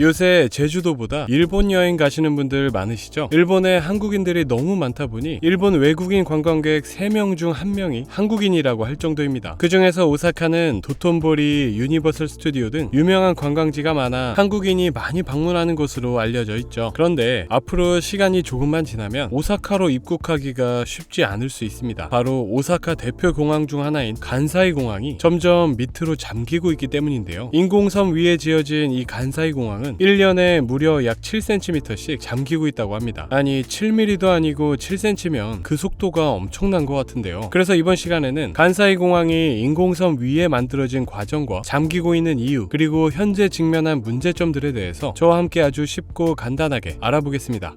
요새 제주도보다 일본 여행 가시는 분들 많으시죠? 일본에 한국인들이 너무 많다 보니 일본 외국인 관광객 3명 중 1명이 한국인이라고 할 정도입니다. 그 중에서 오사카는 도톤보리, 유니버설 스튜디오 등 유명한 관광지가 많아 한국인이 많이 방문하는 곳으로 알려져 있죠. 그런데 앞으로 시간이 조금만 지나면 오사카로 입국하기가 쉽지 않을 수 있습니다. 바로 오사카 대표 공항 중 하나인 간사이 공항이 점점 밑으로 잠기고 있기 때문인데요. 인공섬 위에 지어진 이 간사이 공항은 1년에 무려 약 7cm씩 잠기고 있다고 합니다. 아니 7mm도 아니고 7cm면 그 속도가 엄청난 것 같은데요. 그래서 이번 시간에는 간사이 공항이 인공섬 위에 만들어진 과정과 잠기고 있는 이유 그리고 현재 직면한 문제점들에 대해서 저와 함께 아주 쉽고 간단하게 알아보겠습니다.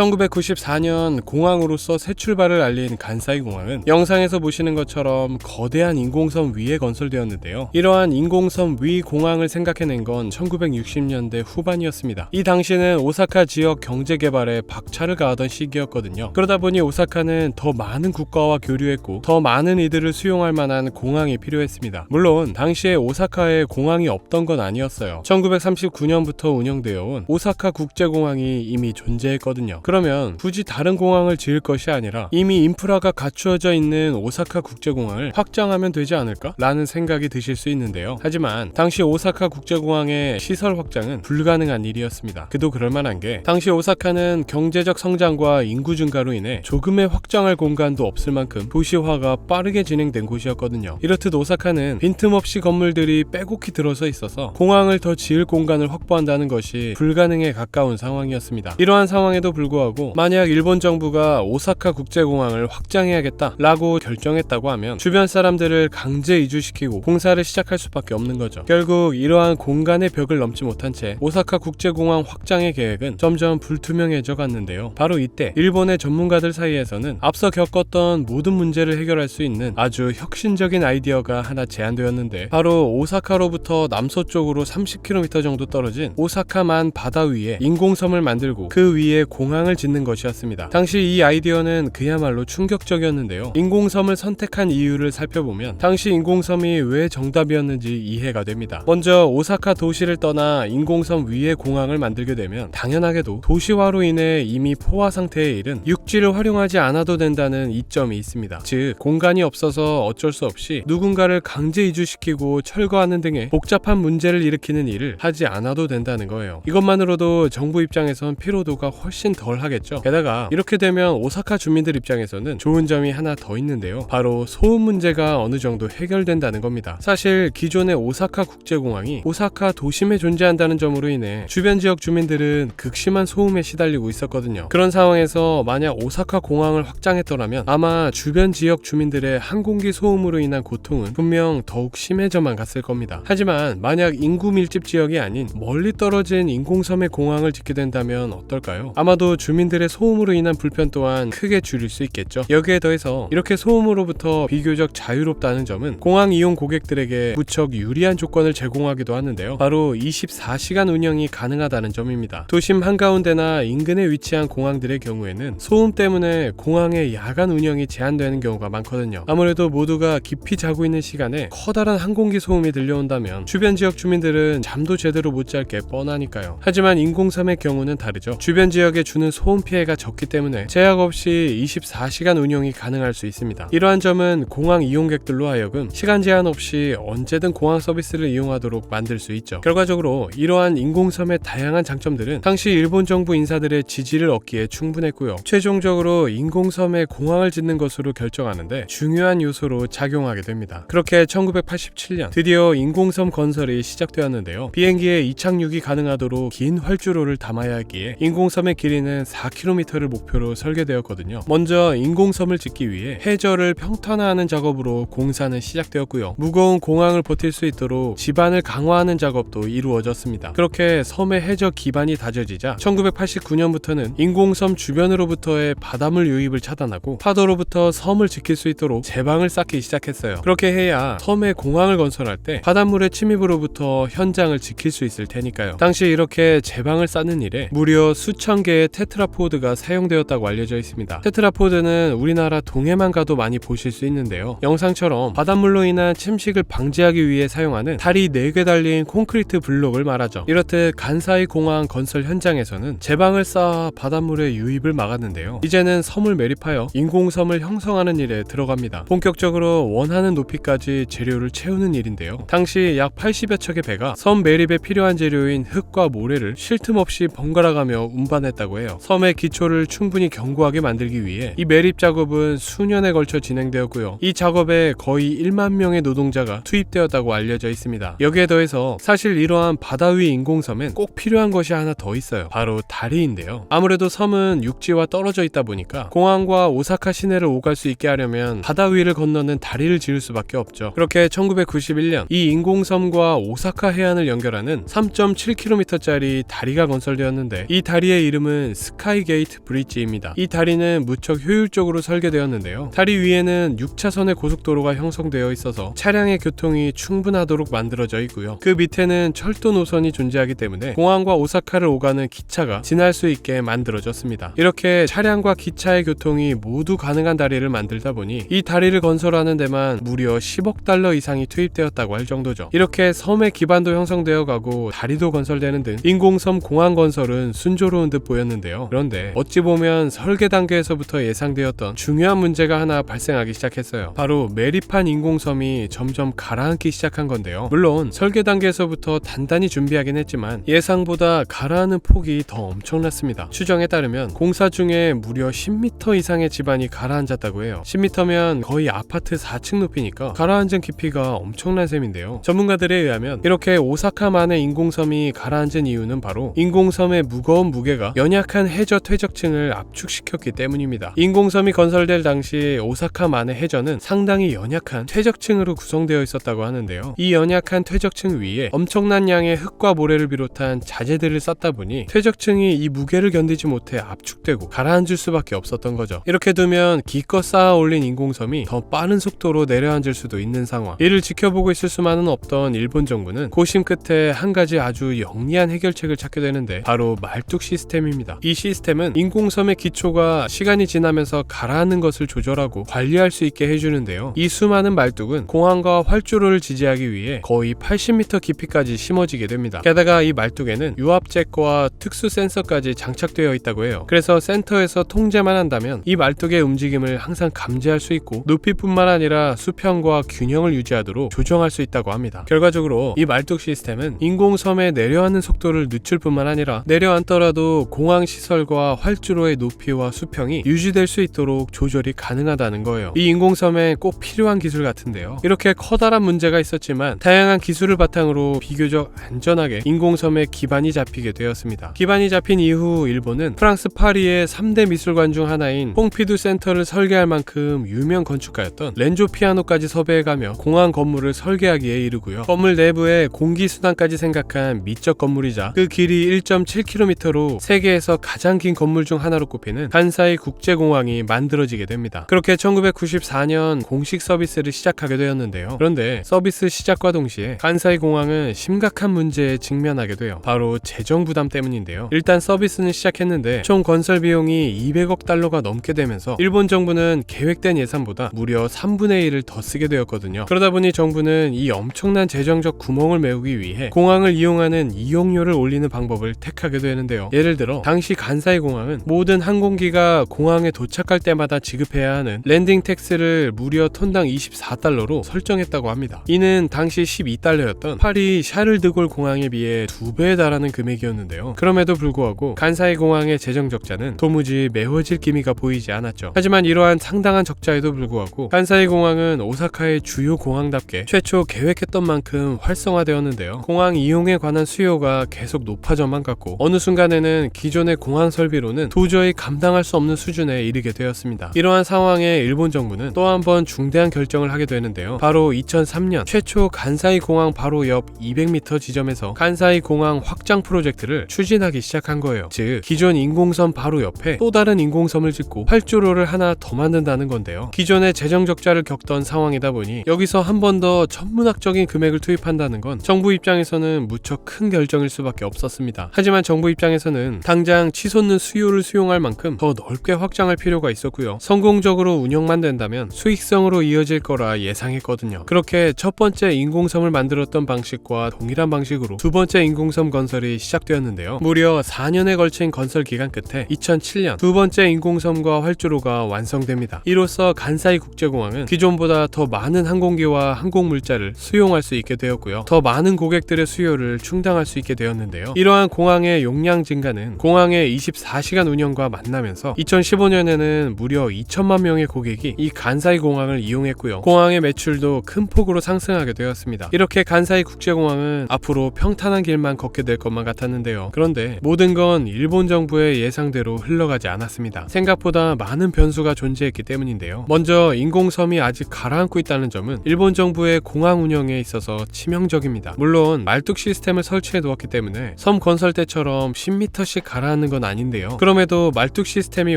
1994년 공항으로서 새 출발을 알린 간사이 공항은 영상에서 보시는 것처럼 거대한 인공섬 위에 건설되었는데요. 이러한 인공섬 위 공항을 생각해낸 건 1960년대 후반이었습니다. 이 당시는 오사카 지역 경제 개발에 박차를 가하던 시기였거든요. 그러다 보니 오사카는 더 많은 국가와 교류했고 더 많은 이들을 수용할 만한 공항이 필요했습니다. 물론 당시에 오사카에 공항이 없던 건 아니었어요. 1939년부터 운영되어 온 오사카 국제공항이 이미 존재했거든요. 그러면 굳이 다른 공항을 지을 것이 아니라 이미 인프라가 갖추어져 있는 오사카 국제공항을 확장하면 되지 않을까? 라는 생각이 드실 수 있는데요. 하지만 당시 오사카 국제공항의 시설 확장은 불가능한 일이었습니다. 그도 그럴 만한 게 당시 오사카는 경제적 성장과 인구 증가로 인해 조금의 확장할 공간도 없을 만큼 도시화가 빠르게 진행된 곳이었거든요. 이렇듯 오사카는 빈틈없이 건물들이 빼곡히 들어서 있어서 공항을 더 지을 공간을 확보한다는 것이 불가능에 가까운 상황이었습니다. 이러한 상황에도 불구하고 만약 일본 정부가 오사카 국제공항을 확장해야겠다 라고 결정했다고 하면 주변 사람들을 강제 이주시키고 공사를 시작할 수밖에 없는 거죠. 결국 이러한 공간의 벽을 넘지 못한 채 오사카 국제공항 확장의 계획은 점점 불투명해져 갔는데요. 바로 이때 일본의 전문가들 사이에서는 앞서 겪었던 모든 문제를 해결할 수 있는 아주 혁신적인 아이디어가 하나 제안되었는데 바로 오사카로부터 남서쪽으로 30km 정도 떨어진 오사카만 바다 위에 인공섬을 만들고 그 위에 공항 을 짓는 것이었습니다. 당시 이 아이디어는 그야말로 충격적이었는데요. 인공섬을 선택한 이유를 살펴보면 당시 인공섬이 왜 정답이었는지 이해가 됩니다. 먼저 오사카 도시를 떠나 인공섬 위에 공항을 만들게 되면 당연하게도 도시화로 인해 이미 포화 상태에 이른 육지를 활용하지 않아도 된다는 이점이 있습니다. 즉 공간이 없어서 어쩔 수 없이 누군가를 강제 이주시키고 철거하는 등의 복잡한 문제를 일으키는 일을 하지 않아도 된다는 거예요. 이것만으로도 정부 입장에선 피로도가 훨씬 덜 하겠죠. 게다가 이렇게 되면 오사카 주민들 입장에서는 좋은 점이 하나 더 있는데요. 바로 소음 문제가 어느 정도 해결된다는 겁니다. 사실 기존의 오사카 국제공항이 오사카 도심에 존재한다는 점으로 인해 주변 지역 주민들은 극심한 소음에 시달리고 있었거든요. 그런 상황에서 만약 오사카 공항을 확장했더라면 아마 주변 지역 주민들의 항공기 소음으로 인한 고통은 분명 더욱 심해져만 갔을 겁니다. 하지만 만약 인구 밀집 지역이 아닌 멀리 떨어진 인공섬의 공항을 짓게 된다면 어떨까요? 아마도 주민들의 소음으로 인한 불편 또한 크게 줄일 수 있겠죠. 여기에 더해서 이렇게 소음으로부터 비교적 자유롭다는 점은 공항 이용 고객들에게 무척 유리한 조건을 제공하기도 하는데요. 바로 24시간 운영이 가능하다는 점입니다. 도심 한가운데나 인근에 위치한 공항들의 경우에는 소음 때문에 공항의 야간 운영이 제한되는 경우가 많거든요. 아무래도 모두가 깊이 자고 있는 시간에 커다란 항공기 소음이 들려온다면 주변 지역 주민들은 잠도 제대로 못 잘 게 뻔하니까요. 하지만 인공섬의 경우는 다르죠. 주변 지역에 주는 소음 피해가 적기 때문에 제약 없이 24시간 운영이 가능할 수 있습니다. 이러한 점은 공항 이용객들로 하여금 시간 제한 없이 언제든 공항 서비스를 이용하도록 만들 수 있죠. 결과적으로 이러한 인공섬의 다양한 장점들은 당시 일본 정부 인사들의 지지를 얻기에 충분했고요. 최종적으로 인공섬에 공항을 짓는 것으로 결정하는데 중요한 요소로 작용하게 됩니다. 그렇게 1987년 드디어 인공섬 건설이 시작되었는데요. 비행기에 이착륙이 가능하도록 긴 활주로를 담아야 하기에 인공섬의 길이는 4km를 목표로 설계되었거든요. 먼저 인공섬을 짓기 위해 해저를 평탄화하는 작업으로 공사는 시작되었고요. 무거운 공항을 버틸 수 있도록 지반을 강화하는 작업도 이루어졌습니다. 그렇게 섬의 해저 기반이 다져지자 1989년부터는 인공섬 주변으로부터의 바닷물 유입을 차단하고 파도로부터 섬을 지킬 수 있도록 제방을 쌓기 시작했어요. 그렇게 해야 섬에 공항을 건설할 때 바닷물의 침입으로부터 현장을 지킬 수 있을 테니까요. 당시 이렇게 제방을 쌓는 일에 무려 수천 개의 테 트라포드가 사용되었다고 알려져 있습니다. 테트라포드는 우리나라 동해만 가도 많이 보실 수 있는데요. 영상처럼 바닷물로 인한 침식을 방지하기 위해 사용하는 다리 4개 달린 콘크리트 블록을 말하죠. 이렇듯 간사이 공항 건설 현장에서는 제방을 쌓아 바닷물의 유입을 막았는데요. 이제는 섬을 매립하여 인공섬을 형성하는 일에 들어갑니다. 본격적으로 원하는 높이까지 재료를 채우는 일인데요. 당시 약 80여 척의 배가 섬 매립에 필요한 재료인 흙과 모래를 쉴 틈 없이 번갈아가며 운반했다고 해요. 섬의 기초를 충분히 견고하게 만들기 위해 이 매립 작업은 수년에 걸쳐 진행되었고요. 이 작업에 거의 1만 명의 노동자가 투입되었다고 알려져 있습니다. 여기에 더해서 사실 이러한 바다 위 인공섬엔 꼭 필요한 것이 하나 더 있어요. 바로 다리인데요. 아무래도 섬은 육지와 떨어져 있다 보니까 공항과 오사카 시내를 오갈 수 있게 하려면 바다 위를 건너는 다리를 지을 수밖에 없죠. 그렇게 1991년 이 인공섬과 오사카 해안을 연결하는 3.7km짜리 다리가 건설되었는데 이 다리의 이름은 스카이게이트 브릿지입니다. 이 다리는 무척 효율적으로 설계되었는데요. 다리 위에는 6차선의 고속도로가 형성되어 있어서 차량의 교통이 충분하도록 만들어져 있고요. 그 밑에는 철도 노선이 존재하기 때문에 공항과 오사카를 오가는 기차가 지날 수 있게 만들어졌습니다. 이렇게 차량과 기차의 교통이 모두 가능한 다리를 만들다 보니 이 다리를 건설하는 데만 무려 10억 달러 이상이 투입되었다고 할 정도죠. 이렇게 섬의 기반도 형성되어 가고 다리도 건설되는 등 인공섬 공항 건설은 순조로운 듯 보였는데 요. 그런데 어찌 보면 설계 단계에서부터 예상되었던 중요한 문제가 하나 발생하기 시작했어요. 바로 매립한 인공섬이 점점 가라앉기 시작한 건데요. 물론 설계 단계에서부터 단단히 준비하긴 했지만 예상보다 가라앉는 폭이 더 엄청났습니다. 추정에 따르면 공사 중에 무려 10m 이상의 집안이 가라앉았다고 해요. 10m면 거의 아파트 4층 높이니까 가라앉은 깊이가 엄청난 셈인데요. 전문가들에 의하면 이렇게 오사카만의 인공섬이 가라앉은 이유는 바로 인공섬의 무거운 무게가 연 약한 해저 퇴적층을 압축시켰기 때문입니다. 인공섬이 건설될 당시 오사카만의 해저는 상당히 연약한 퇴적층으로 구성되어 있었다고 하는데요. 이 연약한 퇴적층 위에 엄청난 양의 흙과 모래를 비롯한 자재들을 쌓다 보니 퇴적층이 이 무게를 견디지 못해 압축되고 가라앉을 수밖에 없었던 거죠. 이렇게 두면 기껏 쌓아 올린 인공섬이 더 빠른 속도로 내려앉을 수도 있는 상황. 이를 지켜보고 있을 수만은 없던 일본 정부는 고심 끝에 한 가지 아주 영리한 해결책을 찾게 되는데 바로 말뚝 시스템입니다. 이 시스템은 인공섬의 기초가 시간이 지나면서 가라앉는 것을 조절하고 관리할 수 있게 해주는데요. 이 수많은 말뚝은 공항과 활주로를 지지하기 위해 거의 80m 깊이까지 심어지게 됩니다. 게다가 이 말뚝에는 유압잭과 특수 센서까지 장착되어 있다고 해요. 그래서 센터에서 통제만 한다면 이 말뚝의 움직임을 항상 감지할 수 있고 높이뿐만 아니라 수평과 균형을 유지하도록 조정할 수 있다고 합니다. 결과적으로 이 말뚝 시스템은 인공섬에 내려앉는 속도를 늦출 뿐만 아니라 내려앉더라도 공항 시 설과 활주로의 높이와 수평이 유지될 수 있도록 조절이 가능하다는 거예요. 이 인공섬에 꼭 필요한 기술 같은데요. 이렇게 커다란 문제가 있었지만 다양한 기술을 바탕으로 비교적 안전하게 인공섬에 기반이 잡히게 되었습니다. 기반이 잡힌 이후 일본은 프랑스 파리의 3대 미술관 중 하나인 퐁피두 센터를 설계할 만큼 유명 건축가였던 렌조 피아노까지 섭외해가며 공항 건물을 설계하기에 이르고요. 건물 내부에 공기 수단까지 생각한 미적 건물이자 그 길이 1.7km로 세계에서 가장 긴 건물 중 하나로 꼽히는 간사이 국제공항이 만들어지게 됩니다. 그렇게 1994년 공식 서비스를 시작하게 되었는데요. 그런데 서비스 시작과 동시에 간사이 공항은 심각한 문제에 직면하게 돼요. 바로 재정 부담 때문인데요. 일단 서비스는 시작했는데 총 건설 비용이 200억 달러가 넘게 되면서 일본 정부는 계획된 예산보다 무려 3분의 1을 더 쓰게 되었거든요. 그러다 보니 정부는 이 엄청난 재정적 구멍을 메우기 위해 공항을 이용하는 이용료를 올리는 방법을 택하게 되는데요. 예를 들어 당시 간사이 공항은 모든 항공기가 공항에 도착할 때마다 지급해야 하는 랜딩 텍스를 무려 톤당 24달러로 설정했다고 합니다. 이는 당시 12달러였던 파리 샤를드골 공항에 비해 두 배에 달하는 금액이었는데요. 그럼에도 불구하고 간사이 공항의 재정 적자는 도무지 메워질 기미가 보이지 않았죠. 하지만 이러한 상당한 적자에도 불구하고 간사이 공항은 오사카의 주요 공항답게 최초 계획했던 만큼 활성화되었는데요. 공항 이용에 관한 수요가 계속 높아져만 갔고 어느 순간에는 기존의 공항 설비로는 도저히 감당할 수 없는 수준에 이르게 되었습니다. 이러한 상황에 일본 정부는 또 한 번 중대한 결정을 하게 되는데요. 바로 2003년 최초 간사이 공항 바로 옆 200m 지점에서 간사이 공항 확장 프로젝트를 추진하기 시작한 거예요. 즉 기존 인공섬 바로 옆에 또 다른 인공섬을 짓고 활주로를 하나 더 만든다는 건데요. 기존의 재정 적자를 겪던 상황이다 보니 여기서 한 번 더 천문학적인 금액을 투입한다는 건 정부 입장에서는 무척 큰 결정일 수밖에 없었습니다. 하지만 정부 입장에서는 당장 당장 치솟는 수요를 수용할 만큼 더 넓게 확장할 필요가 있었고요. 성공적으로 운영만 된다면 수익성으로 이어질 거라 예상했거든요. 그렇게 첫 번째 인공섬을 만들었던 방식과 동일한 방식으로 두 번째 인공섬 건설이 시작되었는데요. 무려 4년에 걸친 건설 기간 끝에 2007년 두 번째 인공섬과 활주로가 완성됩니다. 이로써 간사이 국제공항은 기존보다 더 많은 항공기와 항공물자를 수용할 수 있게 되었고요. 더 많은 고객들의 수요를 충당할 수 있게 되었는데요. 이러한 공항의 용량 증가는 공항의 24시간 운영과 만나면서 2015년에는 무려 2천만 명의 고객이 이 간사이 공항을 이용했고요. 공항의 매출도 큰 폭으로 상승하게 되었습니다. 이렇게 간사이 국제공항은 앞으로 평탄한 길만 걷게 될 것만 같았는데요. 그런데 모든 건 일본 정부의 예상대로 흘러가지 않았습니다. 생각보다 많은 변수가 존재했기 때문인데요. 먼저 인공섬이 아직 가라앉고 있다는 점은 일본 정부의 공항 운영에 있어서 치명적입니다. 물론 말뚝 시스템을 설치해 두었기 때문에 섬 건설 때처럼 10m씩 가라앉는 건 아닌데요. 그럼에도 말뚝 시스템이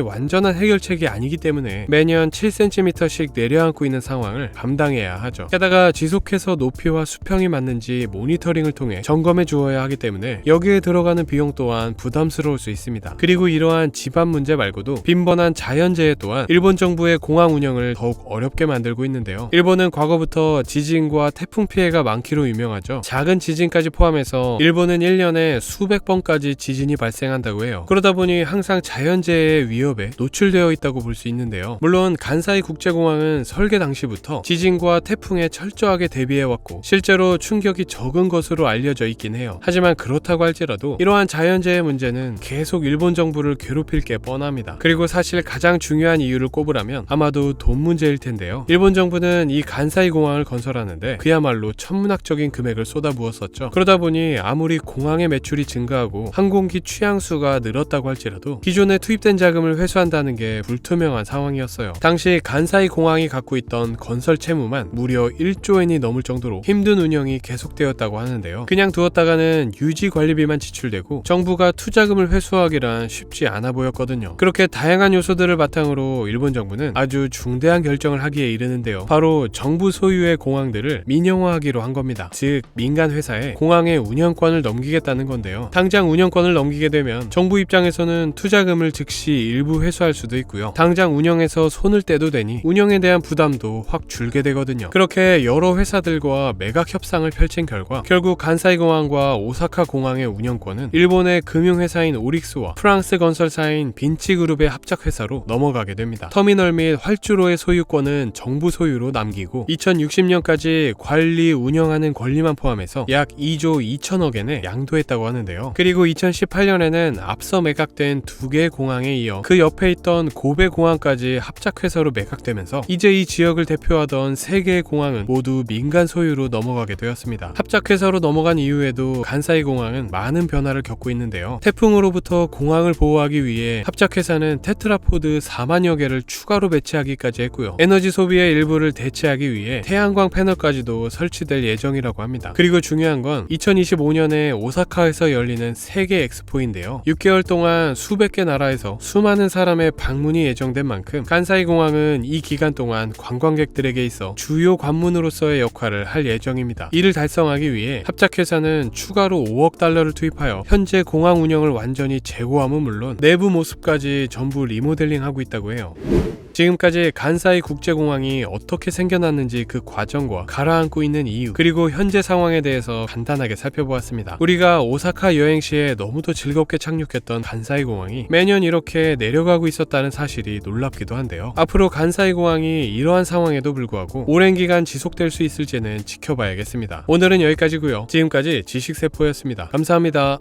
완전한 해결책이 아니기 때문에 매년 7cm씩 내려앉고 있는 상황을 감당해야 하죠. 게다가 지속해서 높이와 수평이 맞는지 모니터링을 통해 점검해 주어야 하기 때문에 여기에 들어가는 비용 또한 부담스러울 수 있습니다. 그리고 이러한 집안 문제 말고도 빈번한 자연재해 또한 일본 정부의 공항 운영을 더욱 어렵게 만들고 있는데요. 일본은 과거부터 지진과 태풍 피해가 많기로 유명하죠. 작은 지진까지 포함해서 일본은 1년에 수백 번까지 지진이 발생한다고 해요. 그러다 보니 항상 자연재해의 위협에 노출되어 있다고 볼 수 있는데요. 물론 간사이 국제공항은 설계 당시부터 지진과 태풍에 철저하게 대비해왔고 실제로 충격이 적은 것으로 알려져 있긴 해요. 하지만 그렇다고 할지라도 이러한 자연재해 문제는 계속 일본 정부를 괴롭힐 게 뻔합니다. 그리고 사실 가장 중요한 이유를 꼽으라면 아마도 돈 문제일 텐데요. 일본 정부는 이 간사이 공항을 건설하는데 그야말로 천문학적인 금액을 쏟아부었었죠. 그러다 보니 아무리 공항의 매출이 증가하고 항공기 취향수가 늘 었다고 할지라도 기존에 투입된 자금을 회수한다는 게 불투명한 상황이었어요. 당시 간사이 공항이 갖고 있던 건설 채무만 무려 1조 엔이 넘을 정도로 힘든 운영이 계속되었다고 하는데요. 그냥 두었다가는 유지 관리비만 지출되고 정부가 투자금을 회수하기란 쉽지 않아 보였거든요. 그렇게 다양한 요소들을 바탕으로 일본 정부는 아주 중대한 결정을 하기에 이르는데요. 바로 정부 소유의 공항들을 민영화하기로 한 겁니다. 즉 민간 회사에 공항의 운영권을 넘기겠다는 건데요. 당장 운영권을 넘기게 되면 정부 입장에서는 투자금을 즉시 일부 회수할 수도 있고요. 당장 운영에서 손을 떼도 되니 운영에 대한 부담도 확 줄게 되거든요. 그렇게 여러 회사들과 매각 협상을 펼친 결과 결국 간사이 공항과 오사카 공항의 운영권은 일본의 금융회사인 오릭스와 프랑스 건설사인 빈치그룹의 합작회사로 넘어가게 됩니다. 터미널 및 활주로의 소유권은 정부 소유로 남기고 2060년까지 관리 운영하는 권리만 포함해서 약 2조 2천억엔에 양도했다고 하는데요. 그리고 2018년에는 앞서 매각된 두 개의 공항에 이어 그 옆에 있던 고베 공항까지 합작회사로 매각되면서 이제 이 지역을 대표하던 세 개의 공항은 모두 민간 소유로 넘어가게 되었습니다. 합작회사로 넘어간 이후에도 간사이 공항은 많은 변화를 겪고 있는데요. 태풍으로부터 공항을 보호하기 위해 합작회사는 테트라포드 4만여 개를 추가로 배치하기까지 했고요. 에너지 소비의 일부를 대체하기 위해 태양광 패널까지도 설치될 예정이라고 합니다. 그리고 중요한 건 2025년에 오사카에서 열리는 세계 엑스포인데요. 6개월 동안 수백 개 나라에서 수많은 사람의 방문이 예정된 만큼 간사이 공항은 이 기간 동안 관광객들에게 있어 주요 관문으로서의 역할을 할 예정입니다. 이를 달성하기 위해 합작회사는 추가로 5억 달러를 투입하여 현재 공항 운영을 완전히 재고함은 물론 내부 모습까지 전부 리모델링하고 있다고 해요. 지금까지 간사이 국제공항이 어떻게 생겨났는지 그 과정과 가라앉고 있는 이유 그리고 현재 상황에 대해서 간단하게 살펴보았습니다. 우리가 오사카 여행 시에 너무도 즐겁게 착륙했던 간사이 공항이 매년 이렇게 내려가고 있었다는 사실이 놀랍기도 한데요. 앞으로 간사이 공항이 이러한 상황에도 불구하고 오랜 기간 지속될 수 있을지는 지켜봐야겠습니다. 오늘은 여기까지고요. 지금까지 지식세포였습니다. 감사합니다.